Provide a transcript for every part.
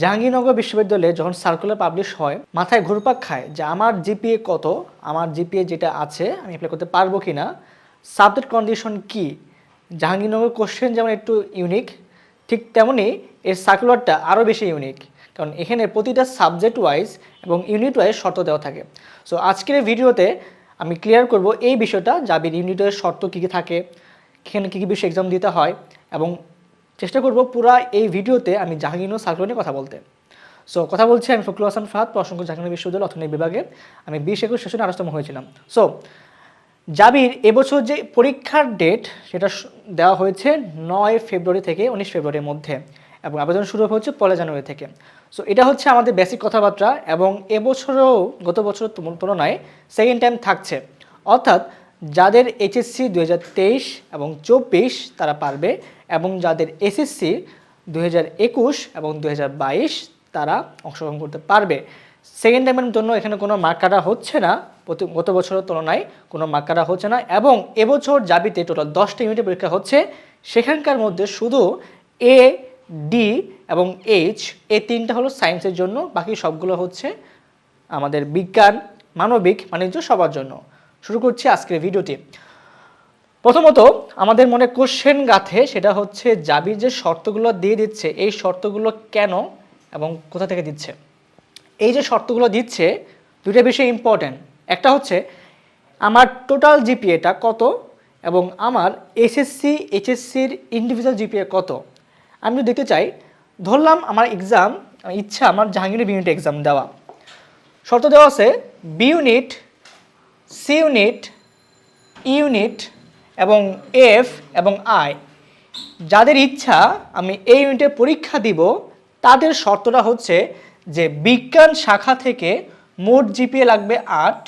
জাহাঙ্গীরনগর বিশ্ববিদ্যালয়ে যখন circular publish হয়, মাথায় ঘুরপাক খায় যে আমার জিপিএ কত, আমার জিপিএ যেটা আছে, আমি অ্যাপ্লাই করতে পারব কি না সাবজেক্ট কন্ডিশন কি, জাহাঙ্গীরনগর কোশ্চেন যেমন একটু ইউনিক ঠিক তেমনই এর সার্কুলারটা আরও বেশি ইউনিক কারণ এখানে প্রতিটা সাবজেক্ট ওয়াইজ এবং ইউনিট ওয়াইজ শর্ত দেওয়া থাকে। সো আজকের ভিডিওতে আমি ক্লিয়ার করব এই বিষয়টা জাবির ইউনিটের শর্ত কী কী থাকে, এখানে কী কী বিষয় এক্সাম দিতে হয়, এবং চেষ্টা করব পুরা এই ভিডিওতে আমি জাহাঙ্গীর সার্কুলার নিয়ে কথা বলতে। সো কথা বলছি আমি ফখরুল হাসান ফাহাদ প্রসঙ্গ জাহাঙ্গীর বিশ্ববিদ্যালয় অর্থনীতি বিভাগে। আমি বিশ একুশ সেশনে আরস্তম হয়েছিলাম। সো জাবির এবছর যে পরীক্ষার ডেট সেটা দেওয়া হয়েছে নয় ফেব্রুয়ারি থেকে উনিশ ফেব্রুয়ারির মধ্যে এবং আবেদন শুরু হচ্ছে পয়লা জানুয়ারি থেকে। সো এটা হচ্ছে আমাদের বেসিক কথাবার্তা এবং এবছরও গত বছর তুলনায় সেকেন্ড টাইম থাকছে। অর্থাৎ যাদের এইচএসসি দুই হাজার তেইশ এবং চব্বিশ তারা পারবে এবং যাদের এসএসসি দু এবং দু হাজার বাইশ তারা অংশগ্রহণ করতে পারবে। সেকেন্ড টাইমের জন্য এখানে কোনো মার্ক কাটা হচ্ছে না। প্রতি গত বছরের তুলনায় কোনো মার্ক কাটা হচ্ছে না এবং এবছর জাবিতে টোটাল দশটা ইউনিটের পরীক্ষা হচ্ছে, সেখানকার মধ্যে শুধু এ ডি এবং এইচ এ তিনটা হলো সায়েন্সের জন্য, বাকি সবগুলো হচ্ছে আমাদের বিজ্ঞান, মানবিক, বাণিজ্য, সবার জন্য। শুরু করছি আজকের ভিডিওটি প্রথমত, আমাদের মনে কোশ্চেন গাথে সেটা হচ্ছে জাবির যে শর্তগুলো দিয়ে দিচ্ছে, এই শর্তগুলো কেন এবং কোথা থেকে দিচ্ছে? এই যে শর্তগুলো দিচ্ছে, দুইটা বিষয় ইম্পর্ট্যান্ট একটা হচ্ছে, আমার টোটাল জিপিএটা কত এবং আমার এসএসসি এইচএসসির ইন্ডিভিজুয়াল জিপিএ কত? আমি যদি দেখতে চাই, ধরলাম আমার এক্সাম ইচ্ছা, আমার জাহাঙ্গীর বি ইউনিট এক্সাম দেওয়া। শর্ত দেওয়া আছে B unit C unit unit এবং এফ এবং আই যাদের ইচ্ছা আমি এই ইউনিটে পরীক্ষা দিব, তাদের শর্তটা হচ্ছে যে বিজ্ঞান শাখা থেকে মোট জিপিএ লাগবে আট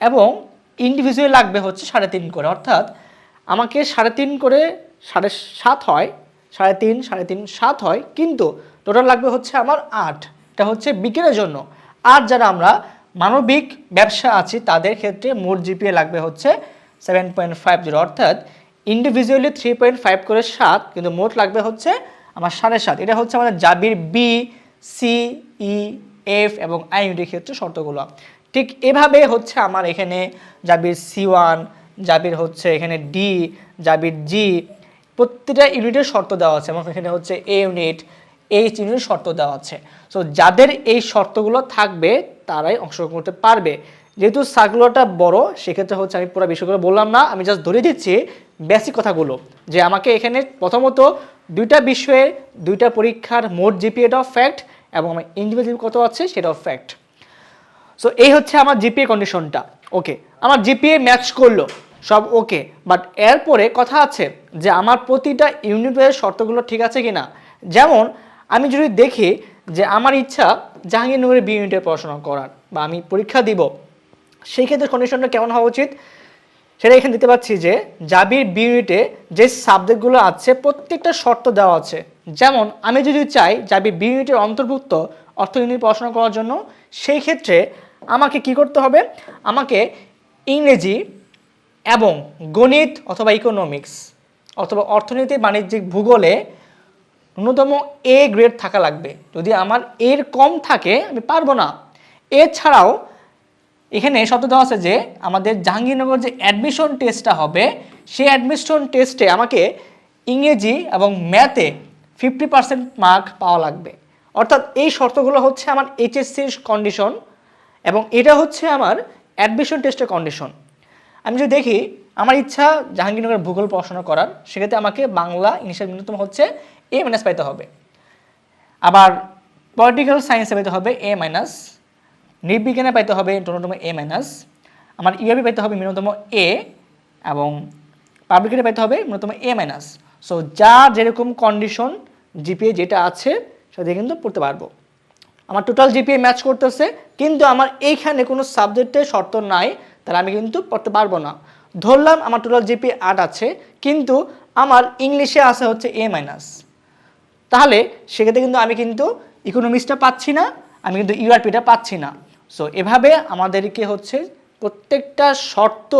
এবং ইন্ডিভিজুয়াল লাগবে হচ্ছে সাড়ে তিন করে। অর্থাৎ আমাকে সাড়ে তিন করে সাড়ে সাত হয়, সাড়ে তিন সাড়ে তিন, সাত হয়, কিন্তু টোটাল লাগবে হচ্ছে আমার আট। এটা হচ্ছে বিজ্ঞানের জন্য। আর যারা আমরা মানবিক ব্যবসা আছি, তাদের ক্ষেত্রে মোট জিপিএ লাগবে হচ্ছে সেভেন পয়েন্ট ফাইভ জিরো অর্থাৎ ইন্ডিভিজুয়ালি থ্রি পয়েন্ট ফাইভ করে সাত, কিন্তু মোট লাগবে হচ্ছে আমার সাড়ে সাত। এটা হচ্ছে আমাদের জাবির বি সি ই এফ এবং আই ইউনিটের ক্ষেত্রে শর্তগুলো। ঠিক এভাবে হচ্ছে আমার এখানে জাবির সি ওয়ান জাবির হচ্ছে এখানে ডি জাবির জি প্রতিটা ইউনিটের শর্ত দেওয়া আছে এবং এখানে হচ্ছে এ ইউনিট এইচ ইউনিটের শর্ত দেওয়া আছে। সো যাদের এই শর্তগুলো থাকবে, তারাই অংশগ্রহণ করতে পারবে। যেহেতু সার্কুলারটা বড়, সেক্ষেত্রে হচ্ছে আমি পুরো বিষয়গুলো বললাম না, আমি জাস্ট ধরে দিচ্ছি বেসিক কথাগুলো। যে আমাকে এখানে প্রথমত দুইটা বিষয়ের দুইটা পরীক্ষার মোট জিপিএটাও ফ্যাক্ট এবং আমার ইন্ডিভিজুয়াল কত আছে সেটাও ফ্যাক্ট সো এই হচ্ছে আমার জিপিএ কন্ডিশনটা ওকে আমার জিপিএ ম্যাচ করল, সব ওকে বাট এরপরে কথা আছে যে আমার প্রতিটা ইউনিট ওয়াইজ শর্তগুলো ঠিক আছে কি না যেমন, আমি যদি দেখি যে আমার ইচ্ছা জাহাঙ্গীরনগরের বি ইউনিটে পড়াশোনা করার, বা আমি পরীক্ষা দিব সেই ক্ষেত্রে কন্ডিশনটা কেমন হওয়া উচিত? সেটা এখানে দিতে পাচ্ছি যে জাবির বি ইউনিটে যে সাবজেক্টগুলো আছে, প্রত্যেকটা শর্ত দেওয়া আছে। যেমন, আমি যদি চাই জাবির বি ইউনিটের অন্তর্ভুক্ত অর্থ ইউনিট পড়াশোনা করার জন্য, সেই ক্ষেত্রে আমাকে কি করতে হবে? আমাকে ইংরেজি এবং গণিত অথবা ইকোনমিক্স অথবা অর্থনীতি বাণিজ্যিক ভূগোলে ন্যূনতম এ গ্রেড থাকা লাগবে। যদি আমার এর কম থাকে, আমি পারব না। এছাড়াও এখানে শব্দ দেওয়া আছে যে আমাদের জাহাঙ্গীরনগর যে অ্যাডমিশন টেস্টটা হবে, সেই অ্যাডমিশন টেস্টে আমাকে ইংরেজি এবং ম্যাথে ফিফটি পার্সেন্ট মার্ক পাওয়া লাগবে। অর্থাৎ এই শর্তগুলো হচ্ছে আমার এইচএসসির কন্ডিশন এবং এটা হচ্ছে আমার অ্যাডমিশন টেস্টের কন্ডিশন আমি যদি দেখি, আমার ইচ্ছা জাহাঙ্গীরনগর ভূগোল পড়াশোনা করার, সেক্ষেত্রে আমাকে বাংলা ইংলিশের ন্যূনতম হচ্ছে এ মাইনাস পাইতে হবে। আবার পলিটিক্যাল সায়েন্সে পাইতে হবে এ মাইনাস নৃবিজ্ঞানে পাইতে হবে ন্যূনতম এ মাইনাস আমার ইউআবি পাইতে হবে ন্যূনতম এ এবং পাবলিকেটে পাইতে হবে ন্যূনতম এ মাইনাস সো যা যেরকম কন্ডিশন জিপিএ যেটা আছে, সেটা কিন্তু পড়তে পারব। আমার টোটাল জিপিএ ম্যাচ করতেছে, কিন্তু আমার এইখানে কোনো সাবজেক্টে শর্ত নাই, তাহলে আমি কিন্তু পড়তে পারব না। ধরলাম আমার টোটাল জিপিএ আট আছে, কিন্তু আমার ইংলিশে আছে হচ্ছে এ মাইনাস তাহলে সেক্ষেত্রে কিন্তু আমি কিন্তু ইকোনমিক্সটা পাচ্ছি না, আমি কিন্তু ইউআরপিটা পাচ্ছি না। সো এভাবে আমাদেরকে হচ্ছে প্রত্যেকটা শর্ত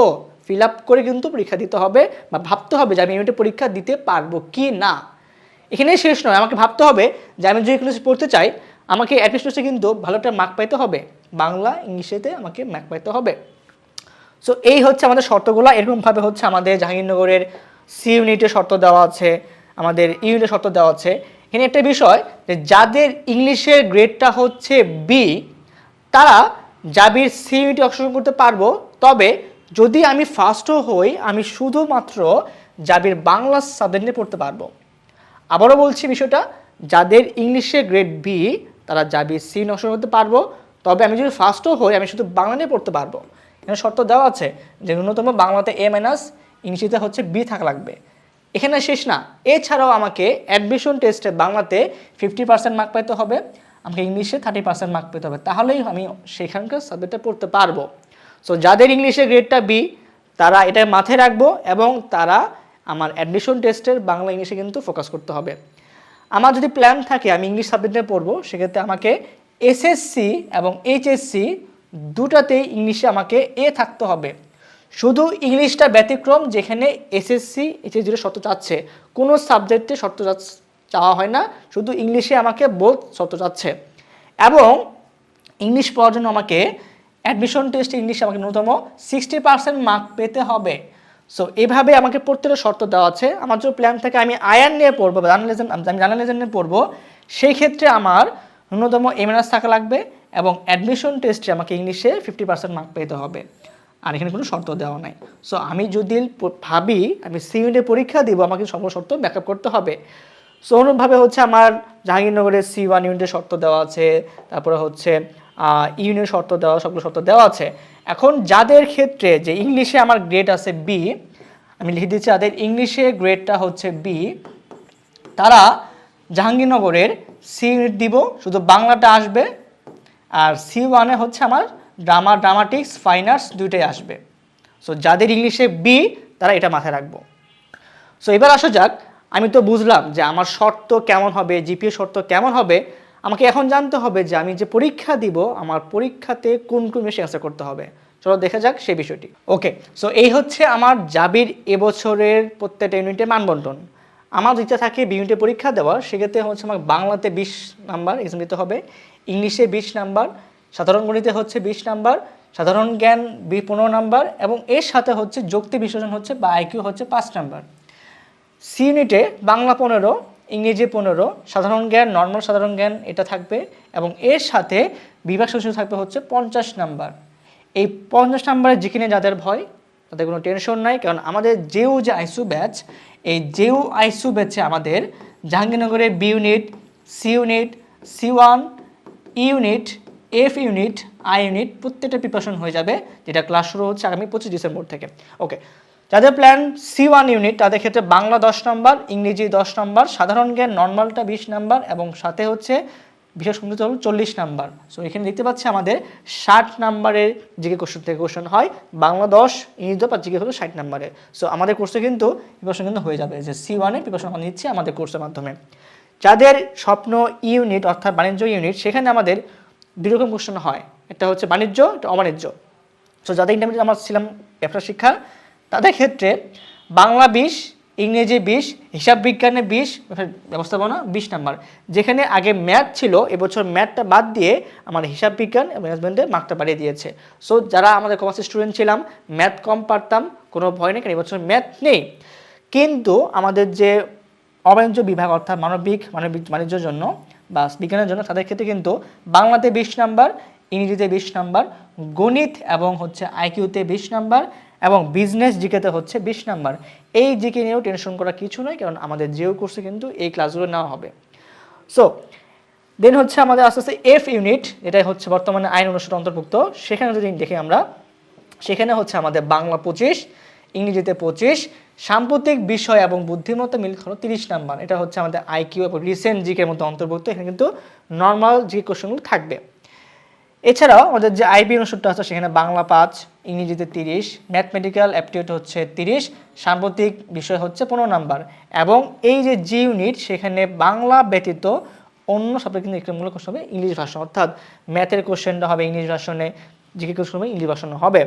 ফিল আপ করে কিন্তু পরীক্ষা দিতে হবে বা ভাবতে হবে যে আমি ইউনিটে পরীক্ষা দিতে পারব কি না। এখানে শেষ নয়, আমাকে ভাবতে হবে যে আমি যদি কোনো পড়তে চাই, আমাকে অ্যাটলিস্ট কিন্তু ভালো একটা মার্ক পাইতে হবে। বাংলা ইংলিশেতে আমাকে মার্ক পাইতে হবে। সো এই হচ্ছে আমাদের শর্তগুলো। এরকমভাবে হচ্ছে আমাদের জাহাঙ্গীরনগরের সি ইউনিটের শর্ত দেওয়া আছে, আমাদের ইউনিটের শর্ত দেওয়া আছে। এখানে একটা বিষয় যে যাদের ইংলিশের গ্রেডটা হচ্ছে বি তারা জাবির সি ইউনিটে অংশগ্রহণ করতে পারব, তবে যদি আমি ফার্স্টও হই, আমি শুধুমাত্র জাবির বাংলা সাবজেক্ট পড়তে পারব। আবারও বলছি বিষয়টা, যাদের ইংলিশে গ্রেড বি তারা জাবির সি নষ্ট করতে পারব, তবে আমি যদি ফার্স্টও হই, আমি শুধু বাংলা নিয়ে পড়তে পারব। এখানে শর্ত দেওয়া আছে যে ন্যূনতম বাংলাতে এ মাইনাস ইংলিশিতে হচ্ছে বি থাকা লাগবে। এখানে শেষ না, এছাড়াও আমাকে অ্যাডমিশন টেস্টে বাংলাতে ফিফটি পার্সেন্ট মার্ক পাইতে হবে। আমাকে ইংলিশে থার্টি পার্সেন্ট মার্ক পেতে হবে। তাহলেই আমি সেখানকার সাবজেক্টটা পড়তে পারব। সো যাদের ইংলিশে গ্রেডটা বি তারা এটা মাথায় রাখব এবং তারা আমার অ্যাডমিশন টেস্টের বাংলা ইংলিশে কিন্তু ফোকাস করতে হবে। আমার যদি প্ল্যান থাকে আমি ইংলিশ সাবজেক্টে পড়ব, সেক্ষেত্রে আমাকে এসএসসি এবং এইচএসসি দুটাতেই ইংলিশে আমাকে এ থাকতে হবে। শুধু ইংলিশটা ব্যতিক্রম, যেখানে এসএসসি এইচএস যেটা শর্ত চাচ্ছে কোনো সাবজেক্টে শর্ত চাওয়া হয় না, শুধু ইংলিশে আমাকে বোধ শর্ত চাচ্ছে এবং ইংলিশ পড়ার জন্য আমাকে অ্যাডমিশন টেস্ট ইংলিশে আমাকে ন্যূনতম সিক্সটি পার্সেন্ট মার্ক পেতে হবে। সো এভাবে আমাকে প্রত্যেকটা শর্ত দেওয়া আছে। আমার যে প্ল্যান থাকে, আমি আয়ার নিয়ে পড়ব, বা জার্নালিজম আমি জার্নালিজম নিয়ে পড়ব। সেই ক্ষেত্রে আমার ন্যূনতম এমএনএস থাকা লাগবে এবং অ্যাডমিশন টেস্টে আমাকে ইংলিশে ফিফটি পার্সেন্ট মার্ক পেতে হবে। আর এখানে কোনো শর্ত দেওয়া নাই। সো আমি যদি ভাবি, আমি সি ইউনিটে পরীক্ষা দিব, আমাকে সকল শর্ত ব্যাকআপ করতে হবে। সো অনুরূপভাবে হচ্ছে আমার জাহাঙ্গীরনগরের সি ওয়ান ইউনিটের শর্ত দেওয়া আছে, তারপরে হচ্ছে ইউনিটের শর্ত দেওয়া, সবগুলো শর্ত দেওয়া আছে। এখন যাদের ক্ষেত্রে যে ইংলিশে আমার গ্রেড আছে বি আমি লিখে দিচ্ছি যাদের ইংলিশে গ্রেডটা হচ্ছে বি তারা জাহাঙ্গীরনগরের সি ইউনিট দিব, শুধু বাংলাটা আসবে, আর সি ওয়ানে হচ্ছে আমার ড্রামা ড্রামাটিক্স ফাইন আর্টস দুইটাই আসবে। সো যাদের ইংলিশে বি তারা এটা মাথায় রাখব। সো এবার আসা যাক আমি তো বুঝলাম যে আমার শর্ত কেমন হবে, জিপিএ শর্ত কেমন হবে। আমাকে এখন জানতে হবে যে আমি যে পরীক্ষা দিব, আমার পরীক্ষাতে কোন কোন বিষয়ে অ্যান্সার করতে হবে। চলো দেখা যাক সেই বিষয়টি। ওকে সো এই হচ্ছে আমার জাবির এবছরের প্রত্যেকটা ইউনিটে মানবন্টন। আমার ইচ্ছা থাকে বি ইউনিটে পরীক্ষা দেওয়ার সেক্ষেত্রে হচ্ছে আমার বাংলাতে বিশ নাম্বার এক্সাম দিতে হবে, ইংলিশে বিশ নাম্বার, সাধারণ গণিতে হচ্ছে বিশ নাম্বার, সাধারণ জ্ঞান বি পনেরো নাম্বার, এবং এর সাথে হচ্ছে যুক্তি বিশ্লেষণ হচ্ছে বা আইকিউ হচ্ছে পাঁচ নাম্বার। সি ইউনিটে বাংলা পনেরো, ইংরেজি পনেরো, সাধারণ জ্ঞান নর্মাল সাধারণ জ্ঞান এটা থাকবে এবং এর সাথে বিভাগ সদস্য থাকবে হচ্ছে পঞ্চাশ নাম্বার। এই পঞ্চাশ নাম্বারে যেখানে যাদের ভয়, তাদের কোনো টেনশন নাই, কারণ আমাদের যেও যে আইসু ব্যাচ, এই যেও আইসু ব্যাচে আমাদের জাহাঙ্গীরনগরের B unit C unit C one unit F unit I unit প্রত্যেকটা প্রিপারেশন হয়ে যাবে, যেটা ক্লাস শুরু হচ্ছে আগামী পঁচিশ ডিসেম্বর থেকে। ওকে যাদের প্ল্যান সি ওয়ান ইউনিট তাদের ক্ষেত্রে বাংলা দশ নম্বর ইংরেজি দশ নম্বর সাধারণ জ্ঞান নর্মালটা বিশ নাম্বার এবং সাথে হচ্ছে বিশেষ কম্পিউটার হল চল্লিশ নাম্বার সো এখানে দেখতে পাচ্ছি আমাদের ষাট নাম্বারের জিকে কোশ্চেন থেকে কোশ্চেন হয়, বাংলা দশ, ইংরেজি আর জিকে হলো ষাট নাম্বারে সো আমাদের কোর্সে কিন্তু প্রিপারেশন কিন্তু হয়ে যাবে। যে সি ওয়ানে প্রিপারেশন আমরা নিচ্ছি আমাদের কোর্সের মাধ্যমে। যাদের স্বপ্ন ইউনিট অর্থাৎ বাণিজ্য ইউনিট সেখানে আমাদের দুই রকম কোশ্চেন হয়। একটা হচ্ছে বাণিজ্য, একটা অবাণিজ্য। সো যাদের ইন্টারমিডিয়েট আমার ছিলাম ব্যবসা শিক্ষা তাদের ক্ষেত্রে বাংলা বিশ, ইংরেজি বিশ, হিসাব বিজ্ঞানে বিশ, ব্যবস্থাপনা বিশ নাম্বার। যেখানে আগে ম্যাথ ছিল, এবছর ম্যাথটা বাদ দিয়ে আমার হিসাব বিজ্ঞান ম্যানেজমেন্টে মার্কটা বাড়িয়ে দিয়েছে। সো যারা আমাদের কমার্সের স্টুডেন্ট ছিলাম, ম্যাথ কম পারতাম, কোনো ভয় নেই, কারণ এবছর ম্যাথ নেই। কিন্তু আমাদের যে অবাণিজ্য বিভাগ, অর্থাৎ মানবিক মানবিক বাণিজ্যের জন্য বা বিজ্ঞানের জন্য, তাদের ক্ষেত্রে কিন্তু বাংলাতে বিশ নাম্বার, ইংরেজিতে বিশ নাম্বার, গণিত এবং হচ্ছে আইকিউতে বিশ নাম্বার এবং বিজনেস জিকেতে হচ্ছে বিশ নাম্বার। এই জিকে নিয়েও টেনশন করা কিছু নয় কারণ আমাদের জিও কোর্সে কিন্তু এই ক্লাসগুলো নেওয়া হবে। সো দেন হচ্ছে আমাদের আস্তে আস্তে এফ ইউনিট যেটা হচ্ছে বর্তমানে আইন অনুষ্ঠিত অন্তর্ভুক্ত। সেখানে যদি দেখি আমরা, সেখানে হচ্ছে আমাদের বাংলা পঁচিশ, ইংরেজিতে পঁচিশ, সাম্প্রতিক বিষয় এবং বুদ্ধিমত্তা মিল হলো তিরিশ নাম্বার। এটা হচ্ছে আমাদের আইকিউ এবং রিসেন্ট জিকের মধ্যে অন্তর্ভুক্ত, এখানে কিন্তু নর্মাল জিকে কোশ্চেনগুলো থাকবে। এছাড়াও আমাদের যে আইবি অনুষদটা আছে, সেখানে বাংলা পাঁচ, ইংরেজিতে তিরিশ, ম্যাথমেটিক্যাল অ্যাপটিউড হচ্ছে তিরিশ, সাম্প্রতিক বিষয় হচ্ছে পনেরো নাম্বার। এবং এই যে জি ইউনিট, সেখানে বাংলা ব্যতীত অন্য সাবজেক্ট কিন্তু এক্সামগুলো কোশ্চেন হবে ইংলিশ ভাষণ অর্থাৎ ম্যাথের কোশ্চেনটা হবে ইংলিশ ভাষণে জিকে কোশ্চেন হবে ইংলিশ ভাষণ হবে।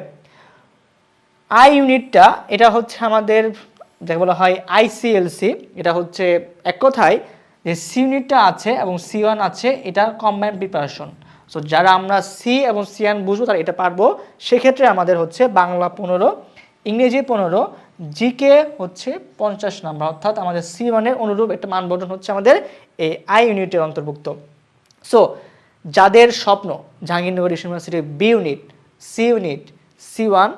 আই ইউনিটটা, এটা হচ্ছে আমাদের যাকে বলা হয় আইসিএলসি এটা হচ্ছে এক কথায় যে সি ইউনিটটা আছে এবং সি ওয়ান আছে, এটা কম্বাইন প্রিপারেশন সো যারা আমরা সি এবং সি ওয়ান বুঝব, তারা এটা পারব। সেক্ষেত্রে আমাদের হচ্ছে বাংলা পনেরো, ইংরেজি পনেরো, জিকে হচ্ছে পঞ্চাশ নাম্বার। অর্থাৎ আমাদের সি ওয়ানের অনুরূপ একটা মানবন্ধন হচ্ছে আমাদের এই আই ইউনিটের অন্তর্ভুক্ত। সো যাদের স্বপ্ন জাহাঙ্গীরনগর ইউনিভার্সিটির B unit, C unit, C one,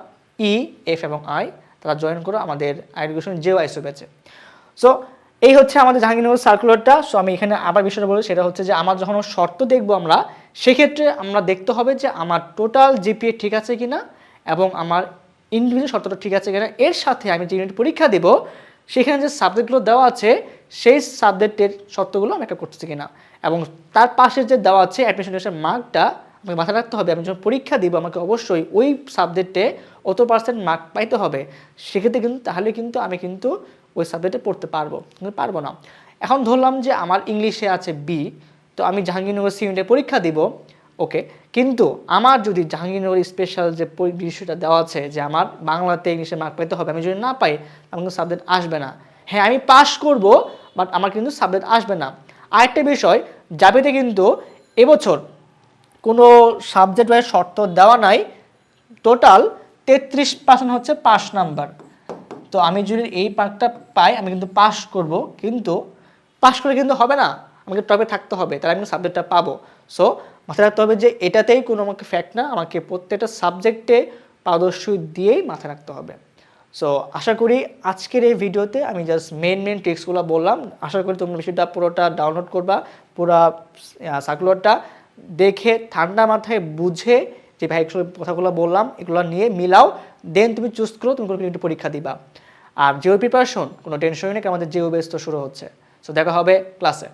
E, F এবং আই, তারা জয়েন করো, আমাদের এডুকেশন জেও আইসো ব্যাচে সো এই হচ্ছে আমাদের জাহাঙ্গীরনগর সার্কুলারটা সো আমি এখানে আবার বিষয়টা বলি সেটা হচ্ছে যে আমার যখন শর্ত দেখব আমরা সেক্ষেত্রে আমরা দেখতে হবে যে আমার টোটাল জিপিএ ঠিক আছে কিনা এবং আমার ইন্ডিভিজুয়াল শর্তটা ঠিক আছে কিনা। এর সাথে আমি যে ইউনিট পরীক্ষা দেবো, সেখানে যে সাবজেক্টগুলো দেওয়া আছে, সেই সাবজেক্টের শর্তগুলো আমি একটা করতেছি কিনা। এবং তার পাশে যে দেওয়া আছে অ্যাডমিশন মার্কটা আমাকে মাথায় রাখতে হবে। আমি যখন পরীক্ষা দিব, আমাকে অবশ্যই ওই সাবজেক্টে অত পার্সেন্ট মার্ক পাইতে হবে, সেক্ষেত্রে কিন্তু, তাহলে কিন্তু আমি কিন্তু ওই সাবজেক্টে পড়তে পারব। কিন্তু পারব না। এখন ধরলাম যে আমার ইংলিশে আছে বি তো আমি জাহাঙ্গীরনগর সি ইউনিটে পরীক্ষা দিব ওকে কিন্তু আমার যদি জাহাঙ্গীরনগর স্পেশাল যে বিষয়টা দেওয়া আছে যে আমার বাংলাতে ইংলিশে মার্ক পেতে হবে, আমি যদি না পাই আমার কিন্তু সাবজেক্ট আসবে না। হ্যাঁ আমি পাস করব বাট আমার কিন্তু সাবজেক্ট আসবে না। আরেকটা বিষয় জাবিতে কিন্তু এবছর কোনো সাবজেক্ট ওয়াইজ শর্ত দেওয়া নাই টোটাল তেত্রিশ পার্সেন্ট হচ্ছে পাস নাম্বার তো আমি যদি এই মার্কটা পাই, আমি কিন্তু পাস করব, কিন্তু পাস করে কিন্তু হবে না। আমাকে টপে থাকতে হবে, তাহলে আমি সাবজেক্টটা পাবো। সো মাথায় রাখতে হবে যে এটাতেই কোনো আমাকে ফ্যাক্ট না, আমাকে প্রত্যেকটা সাবজেক্টে পারদর্শী দিয়েই মাথায় রাখতে হবে। সো আশা করি আজকের এই ভিডিওতে আমি জাস্ট মেন মেন ট্রিক্সগুলো বললাম। আশা করি তোমরা বিষয়টা পুরোটা ডাউনলোড করবা, পুরো সার্কুলারটা দেখে, ঠান্ডা মাথায় বুঝে যে ভাই কথাগুলো বললাম, এগুলো নিয়ে মিলাও দেন তুমি চুজ করো, তুমি কোনো পরীক্ষা দিবা। আর জিও প্রিপারেশন কোনো টেনশনই নেই আমাদের জিও বেস তো শুরু হচ্ছে। সো দেখা হবে ক্লাসে